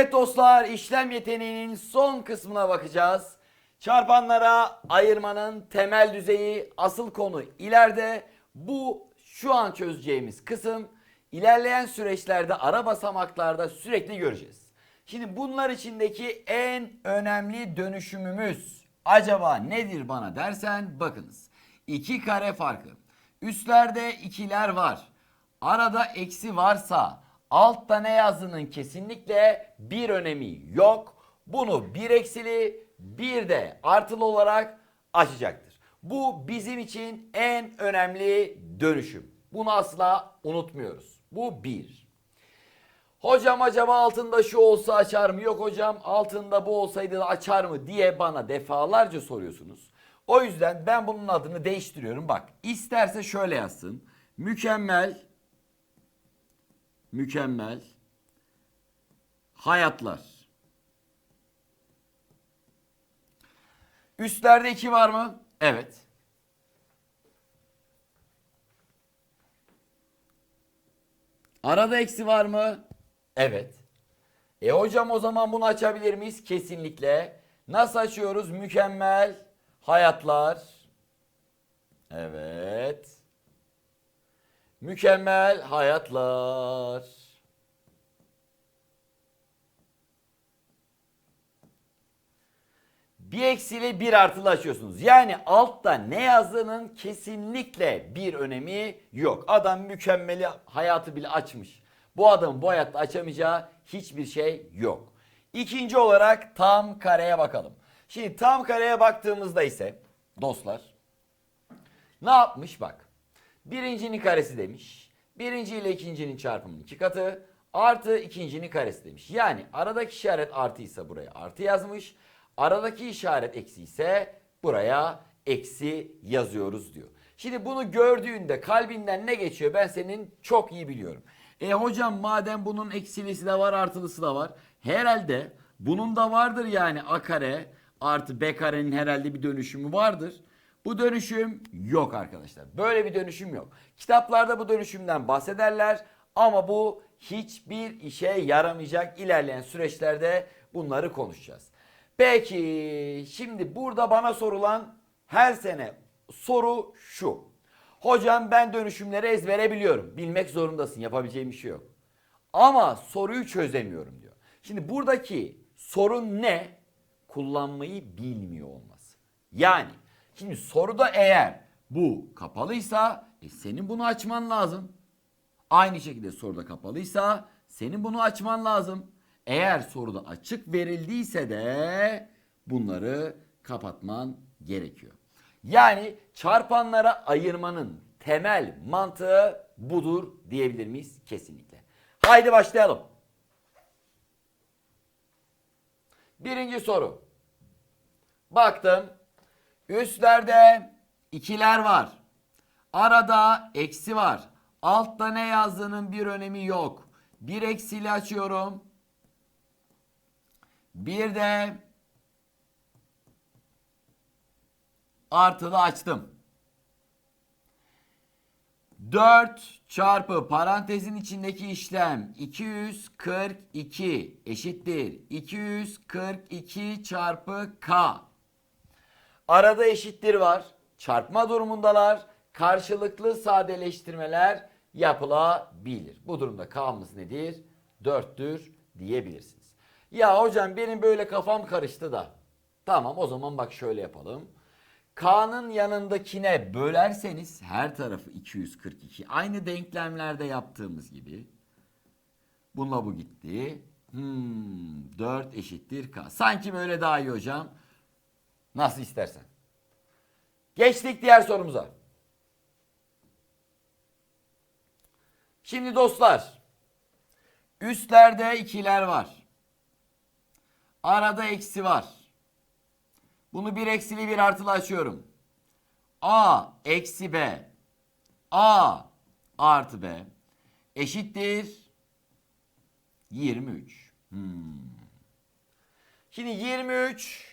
Evet dostlar işlem yeteneğinin son kısmına bakacağız. Çarpanlara ayırmanın temel düzeyi asıl konu ileride. Bu şu an çözeceğimiz kısım ilerleyen süreçlerde ara basamaklarda sürekli göreceğiz. Şimdi bunlar içindeki en önemli dönüşümümüz acaba nedir bana dersen bakınız. 2 kare farkı. Üstlerde ikiler var. Arada eksi varsa altta ne yazdığının kesinlikle bir önemi yok. Bunu bir eksili bir de artılı olarak açacaktır. Bu bizim için en önemli dönüşüm. Bunu asla unutmuyoruz. Bu bir. Hocam acaba altında şu olsa açar mı? Yok hocam altında bu olsaydı da açar mı diye bana defalarca soruyorsunuz. O yüzden ben bunun adını değiştiriyorum. Bak isterse şöyle yazsın. Mükemmel mükemmel hayatlar. Üstlerde 2 var mı? Evet. Arada eksi var mı? Evet. E hocam o zaman bunu açabilir miyiz? Kesinlikle. Nasıl açıyoruz? Mükemmel hayatlar. Evet. Mükemmel hayatlar. Bir eksiyle bir artılı açıyorsunuz. Yani altta ne yazdığının kesinlikle bir önemi yok. Adam mükemmeli hayatı bile açmış. Bu adamın bu hayatta açamayacağı hiçbir şey yok. İkinci olarak tam kareye bakalım. Şimdi tam kareye baktığımızda ise dostlar ne yapmış bak. Birincinin karesi demiş. Birinci ile ikincinin çarpımının iki katı. Artı ikincinin karesi demiş. Yani aradaki işaret artıysa buraya artı yazmış. Aradaki işaret eksi ise buraya eksi yazıyoruz diyor. Şimdi bunu gördüğünde kalbinden ne geçiyor ben senin çok iyi biliyorum. E hocam madem bunun eksilisi de var artılısı da var. Herhalde bunun da vardır yani a kare artı b karenin herhalde bir dönüşümü vardır. Bu dönüşüm yok arkadaşlar. Böyle bir dönüşüm yok. Kitaplarda bu dönüşümden bahsederler ama bu hiçbir işe yaramayacak. İlerleyen süreçlerde bunları konuşacağız. Peki şimdi burada bana sorulan her sene soru şu. Hocam ben dönüşümleri ezbere biliyorum. Bilmek zorundasın. Yapabileceğim bir şey yok. Ama soruyu çözemiyorum diyor. Şimdi buradaki sorun ne? Kullanmayı bilmiyor olması. Yani şimdi soruda eğer bu kapalıysa e senin bunu açman lazım. Aynı şekilde soruda kapalıysa senin bunu açman lazım. Eğer soruda açık verildiyse de bunları kapatman gerekiyor. Yani çarpanlara ayırmanın temel mantığı budur diyebilir miyiz? Kesinlikle. Haydi başlayalım. Birinci soru. Baktım. Üstlerde ikiler var. Arada eksi var. Altta ne yazdığının bir önemi yok. Bir eksiyle açıyorum. Bir de artılı açtım. 4 çarpı parantezin içindeki işlem 242 eşittir. 242 çarpı k. Arada eşittir var. Çarpma durumundalar. Karşılıklı sadeleştirmeler yapılabilir. Bu durumda k'mız nedir? 4'tür diyebilirsiniz. Ya hocam benim böyle kafam karıştı da. Tamam o zaman bak şöyle yapalım. K'nın yanındakine bölerseniz her tarafı 242. Aynı denklemlerde yaptığımız gibi. Bununla bu gitti. Hmm, 4 eşittir K. Sanki böyle daha iyi hocam. Nasıl istersen. Geçtik diğer sorumuza. Şimdi dostlar. Üstlerde ikiler var. Arada eksi var. Bunu bir eksili bir artılı açıyorum. A eksi B. A artı B eşittir 23. Hmm. Şimdi 23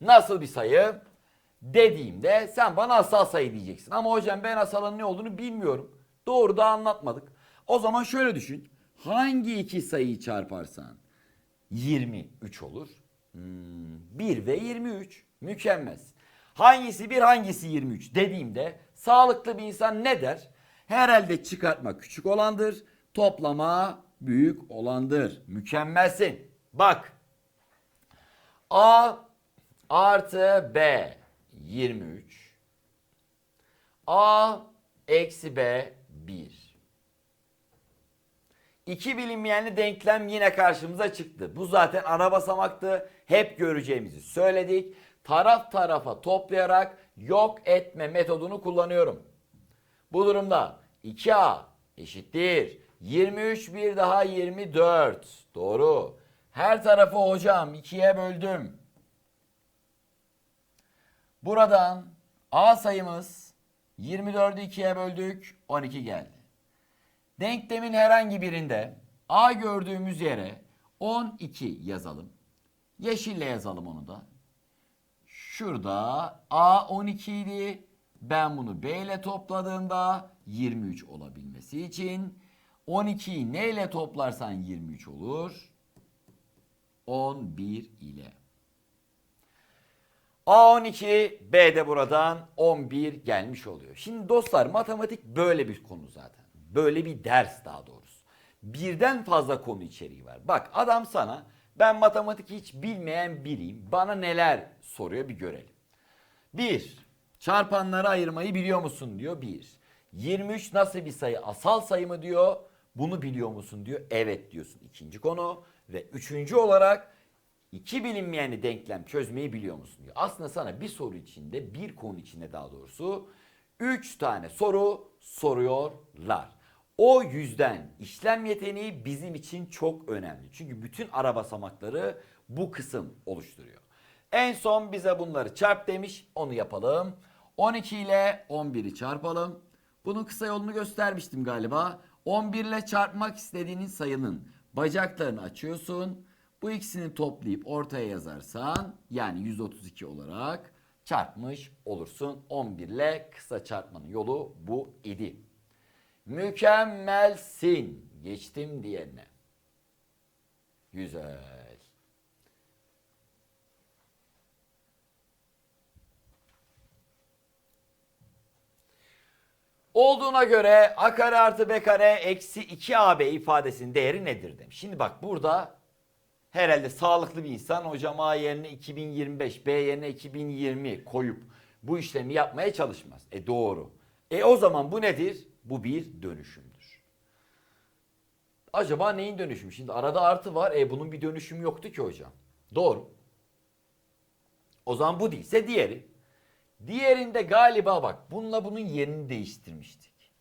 nasıl bir sayı dediğimde sen bana asal sayı diyeceksin. Ama hocam ben asalın ne olduğunu bilmiyorum. Doğru da anlatmadık. O zaman şöyle düşün. hangi iki sayıyı çarparsan 23 olur? Hmm, 1 ve 23. Mükemmel. Hangisi 1 hangisi 23 dediğimde sağlıklı bir insan ne der? Herhalde çıkartma küçük olandır, toplama büyük olandır. Mükemmelsin. Bak. A artı B 23. A eksi B 1. İki bilinmeyenli denklem yine karşımıza çıktı. Bu zaten ara basamaktı. Hep göreceğimizi söyledik. Taraf tarafa toplayarak yok etme metodunu kullanıyorum. Bu durumda 2A eşittir. 23 bir daha 24. Doğru. Her tarafı hocam 2'ye böldüm. Buradan A sayımız 24'ü 2'ye böldük 12 geldi. Denklemin herhangi birinde A gördüğümüz yere 12 yazalım. Yeşille yazalım onu da. Şurada A 12 idi. Ben bunu B ile topladığımda 23 olabilmesi için 12'yi ne ile toplarsan 23 olur? 11 ile. A12 B de buradan 11 gelmiş oluyor. Şimdi dostlar matematik böyle bir konu zaten. Böyle bir ders daha doğrusu. Birden fazla konu içeriği var. Bak adam sana ben matematik hiç bilmeyen biriyim. Bana neler soruyor bir görelim. 1. Çarpanları ayırmayı biliyor musun diyor 1. 23 nasıl bir sayı? Asal sayı mı diyor. Bunu biliyor musun diyor. Evet diyorsun. İkinci konu. Ve üçüncü olarak iki bilinmeyeni denklem çözmeyi biliyor musun diyor. Aslında sana bir soru içinde, bir konu içinde daha doğrusu üç tane soru soruyorlar. O yüzden işlem yeteneği bizim için çok önemli. Çünkü bütün ara basamakları bu kısım oluşturuyor. En son bize bunları çarp demiş. Onu yapalım. 12 ile 11'i çarpalım. Bunun kısa yolunu göstermiştim galiba. 11 ile çarpmak istediğinin sayının bacaklarını açıyorsun. Bu ikisini toplayıp ortaya yazarsan yani 132 olarak çarpmış olursun. 11 ile kısa çarpmanın yolu bu idi. Mükemmelsin. Geçtim diğerine. Güzel. Olduğuna göre a kare artı b kare eksi 2ab ifadesinin değeri nedir demiş. Şimdi bak burada herhalde sağlıklı bir insan hocam a yerine 2025 b yerine 2020 koyup bu işlemi yapmaya çalışmaz. E doğru. E o zaman bu nedir? Bu bir dönüşümdür. Acaba neyin dönüşümü? Şimdi arada artı var. E bunun bir dönüşümü yoktu ki hocam. Doğru. O zaman bu değilse diğeri. Diğerinde galiba bak bununla bunun yerini değiştirmiştik.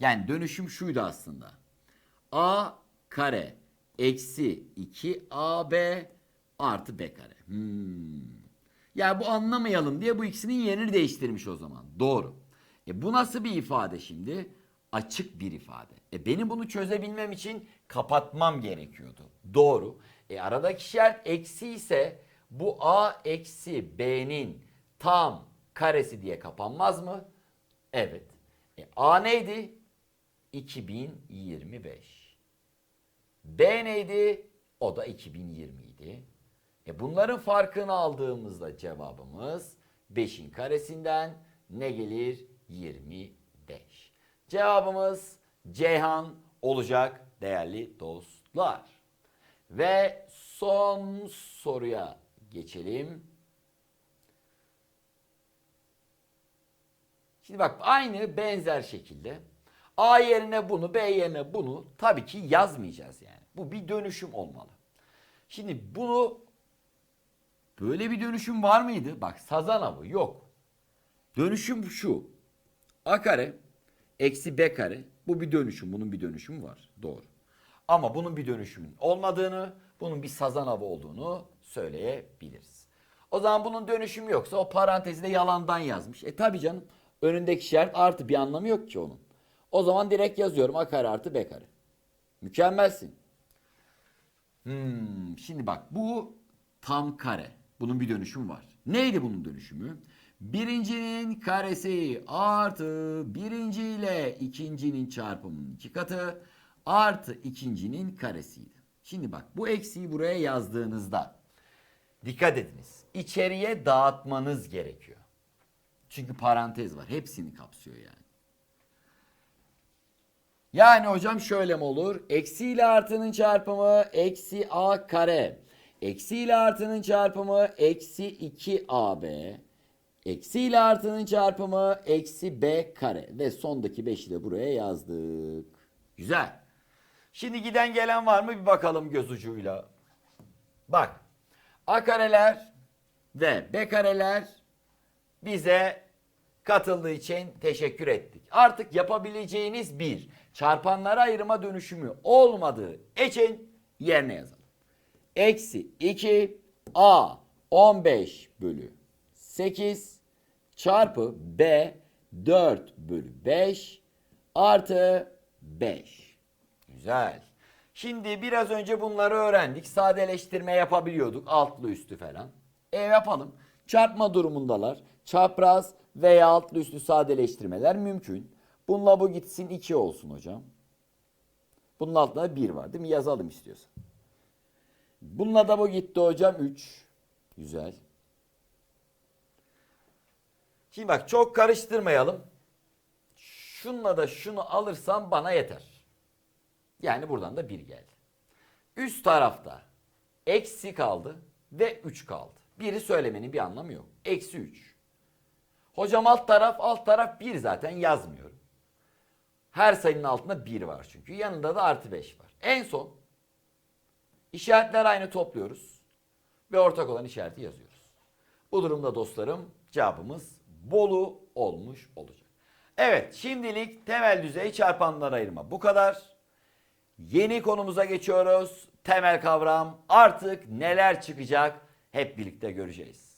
Yani dönüşüm şuydu aslında. A kare eksi 2AB artı B kare. Hmm. Yani bu anlamayalım diye bu ikisinin yerini değiştirmiş o zaman. Doğru. E bu nasıl bir ifade şimdi? Açık bir ifade. E benim bunu çözebilmem için kapatmam gerekiyordu. Doğru. E aradaki işaret eksi ise bu A eksi B'nin tam karesi diye kapanmaz mı? Evet. E, A neydi? 2025. B neydi? O da 2020 idi. E bunların farkını aldığımızda cevabımız 5'in karesinden ne gelir? 25. Cevabımız Ceyhan olacak değerli dostlar. Ve son soruya geçelim. Şimdi bak aynı benzer şekilde A yerine bunu, B yerine bunu tabii ki yazmayacağız yani. Bu bir dönüşüm olmalı. Şimdi bunu böyle bir dönüşüm var mıydı? Bak sazan avı yok. Dönüşüm şu. A kare eksi B kare bu bir dönüşüm. Bunun bir dönüşümü var. Doğru. Ama bunun bir dönüşümün olmadığını, bunun bir sazan avı olduğunu söyleyebiliriz. O zaman bunun dönüşümü yoksa o parantezde yalandan yazmış. E tabi canım önündeki işaret artı bir anlamı yok ki onun. O zaman direkt yazıyorum a kare artı b kare. Mükemmelsin. Hmm, şimdi bak bu tam kare. Bunun bir dönüşümü var. Neydi bunun dönüşümü? Birincinin karesi artı birinci ile ikincinin çarpımının iki katı Artı ikincinin karesiydi. Şimdi bak bu eksiği buraya yazdığınızda dikkat ediniz. İçeriye dağıtmanız gerekiyor. Çünkü parantez var. Hepsini kapsıyor yani. Yani hocam şöyle mi olur? Eksi ile artının çarpımı eksi a kare. Eksi ile artının çarpımı eksi 2ab. Eksi ile artının çarpımı eksi b kare. Ve sondaki 5'i de buraya yazdık. Güzel. Şimdi giden gelen var mı bir bakalım göz ucuyla. Bak. A kareler ve B kareler bize katıldığı için teşekkür ettik. Artık yapabileceğiniz bir çarpanlara ayırma dönüşümü olmadığı için yerine yazalım. Eksi 2 A 15 bölü 8 çarpı B 4 bölü 5 artı 5. Güzel. Şimdi biraz önce bunları öğrendik. Sadeleştirme yapabiliyorduk. Altlı üstü falan. E yapalım. Çarpma durumundalar. Çapraz veya altlı üstü sadeleştirmeler mümkün. Bununla bu gitsin 2 olsun hocam. Bunun altında 1 var değil mi? Yazalım istiyorsan. Bununla da bu gitti hocam 3. Güzel. Şimdi bak çok karıştırmayalım. Şunla da şunu alırsam bana yeter. Yani buradan da 1 geldi. Üst tarafta eksi kaldı ve 3 kaldı. Biri söylemenin bir anlamı yok. Eksi 3. Hocam alt taraf alt taraf 1 zaten yazmıyorum. Her sayının altında 1 var çünkü. Yanında da artı 5 var. En son işaretler aynı topluyoruz. Ve ortak olan işareti yazıyoruz. Bu durumda dostlarım cevabımız Bolu olmuş olacak. Evet şimdilik temel düzey çarpanlar ayırma bu kadar. Yeni konumuza geçiyoruz. Temel kavram artık neler çıkacak hep birlikte göreceğiz.